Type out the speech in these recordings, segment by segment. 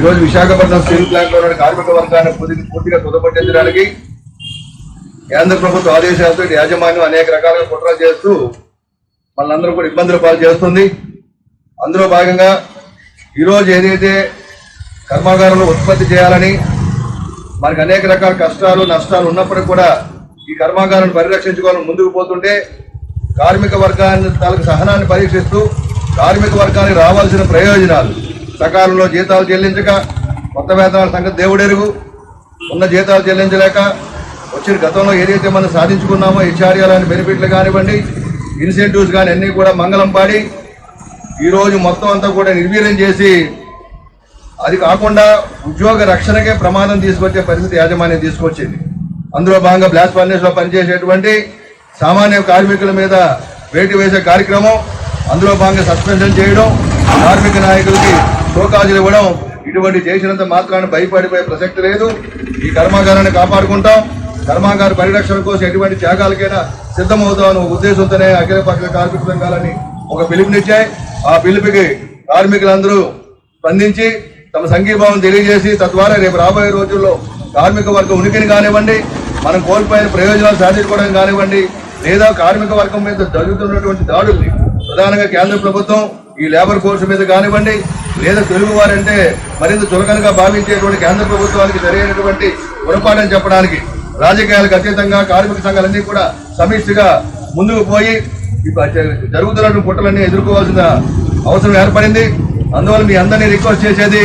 ఈరోజు విశాఖపట్నం స్టీల్ ప్లాంట్లో కార్మిక వర్గాన్ని పూర్తి- పూర్తిగా తుదపట్టించడానికి కేంద్ర ప్రభుత్వ ఆదేశాలతో యాజమాన్యం అనేక రకాలుగా కుట్ర చేస్తూ మనందరూ కూడా ఇబ్బందుల పాలు చేస్తుంది. అందులో భాగంగా ఈరోజు ఏదైతే కర్మాగారంలో ఉత్పత్తి చేయాలని మనకు అనేక రకాల కష్టాలు నష్టాలు ఉన్నప్పటికీ కూడా ఈ కర్మాగారాన్ని పరిరక్షించుకోవాలని ముందుకు పోతుంటే కార్మిక వర్గాన్ని తనకు సహనాన్ని పరీక్షిస్తూ కార్మిక వర్గానికి రావాల్సిన ప్రయోజనాలు సకాలంలో జీతాలు చెల్లించక కొత్త వేతనాల సంగతి దేవుడెరుగు. ఉన్న జీతాలు చెల్లించలేక వచ్చిన గతంలో ఏదైతే మనం సాధించుకున్నామో హెచ్ఆర్ఏలని బెనిఫిట్లు కానివ్వండి ఇన్సెంటివ్స్ కానీ అన్నీ కూడా మంగళం పాడి ఈరోజు మొత్తం అంతా కూడా నిర్వీర్యం చేసి అది కాకుండా ఉద్యోగ రక్షణకే ప్రమాదం తీసుకొచ్చే పరిస్థితి యాజమాన్యం తీసుకొచ్చింది. అందులో భాగంగా బ్లాస్ట్ ఫర్నేస్లో పనిచేసేటువంటి సామాన్య కార్మికుల మీద వేటు వేసే కార్యక్రమం అందులో భాగంగా సస్పెన్షన్ చేయడం కార్మిక నాయకులకి షోకాజులు ఇవ్వడం ఇటువంటి చేసినంత మాత్రాన్ని భయపడిపోయే ప్రసక్తి లేదు. ఈ కర్మాగారాన్ని కాపాడుకుంటాం. కర్మాగార పరిరక్షణ కోసం ఎటువంటి త్యాగాలకైనా సిద్ధమవుతామని ఉద్దేశంతోనే అఖిల పక్ష కార్మిక సంఘాలని ఒక పిలుపునిచ్చాయి. ఆ పిలుపుకి కార్మికులందరూ స్పందించి తమ సంఘీభావం తెలియజేసి తద్వారా రేపు రాబోయే రోజుల్లో కార్మిక వర్గ ఉనికిని కానివ్వండి మనం కోల్పోయిన ప్రయోజనాలు సాధించుకోవడం కానివ్వండి లేదా కార్మిక వర్గం మీద జరుగుతున్నటువంటి దాడుల్ని ప్రధానంగా కేంద్ర ప్రభుత్వం ఈ లేబర్ కోర్సు మీద కానివ్వండి లేదా తెలుగు వారంటే మరింత చులకనగా భావించేటువంటి కేంద్ర ప్రభుత్వానికి సరైనటువంటి గుణపాఠం చెప్పడానికి రాజకీయాలకు అతీతంగా కార్మిక సంఘాలన్నీ కూడా సమీక్షగా ముందుకు పోయి జరుగుతున్న పుట్టలన్నీ ఎదుర్కోవాల్సిన అవసరం ఏర్పడింది. అందువల్ల మీ అందరినీ రిక్వెస్ట్ చేసేది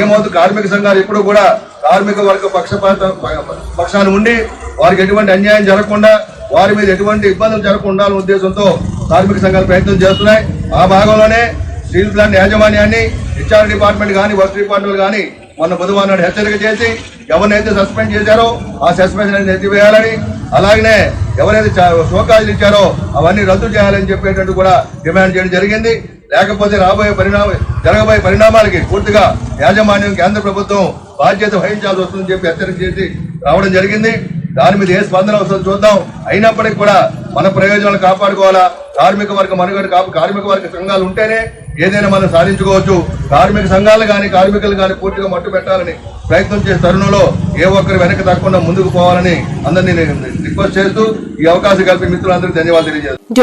ఏమవుతు కార్మిక సంఘాలు ఎప్పుడు కూడా కార్మిక వర్గ పక్షపాత పక్షాన్ని ఉండి వారికి ఎటువంటి అన్యాయం జరగకుండా వారి మీద ఎటువంటి ఇబ్బందులు జరగకుండా ఉద్దేశంతో కార్మిక సంఘాలు ప్రయత్నం చేస్తున్నాయి. ఆ భాగంలోనే స్టీల్ ప్లాంట్ యాజమాన్యాన్ని హెచ్ఆర్ డిపార్ట్మెంట్ కానీ వర్క్ డిపార్ట్మెంట్ కానీ మొన్న బుధవారం నాడు హెచ్చరిక చేసి ఎవరినైతే సస్పెండ్ చేశారో ఆ సస్పెన్షన్ ఎత్తివేయాలని అలాగనే ఎవరైతే చ- షోకాజులు ఇచ్చారో అవన్నీ రద్దు చేయాలని చెప్పేటట్టు కూడా డిమాండ్ చేయడం జరిగింది. లేకపోతే రాబోయే పరిణామ జరగబోయే పరిణామాలకి పూర్తిగా యాజమాన్యం కేంద్ర ప్రభుత్వం బాధ్యత వహించాల్సి వస్తుందని చెప్పి హెచ్చరిక చేసి రావడం జరిగింది. దాని మీద ఏ స్పందన వస్తుందో చూద్దాం. అయినప్పటికీ కూడా మన ప్రయోజనాలు కాపాడుకోవాలా? కార్మిక వర్గ మనుగడ కాపు కార్మిక వర్గ సంఘాలు ఉంటేనే ఏదైనా మనం సాధించుకోవచ్చు. కార్మిక సంఘాలు కానీ కార్మికులు కానీ పూర్తిగా మట్టు పెట్టాలని ప్రయత్నం చేసే తరుణంలో ఏ ఒక్కరు వెనక్కి తగ్గకుండా ముందుకు పోవాలని అందరినీ నేను రిక్వెస్ట్ చేస్తూ ఈ అవకాశం కలిపి మిత్రులందరికీ ధన్యవాదాలు తెలియజేస్తాను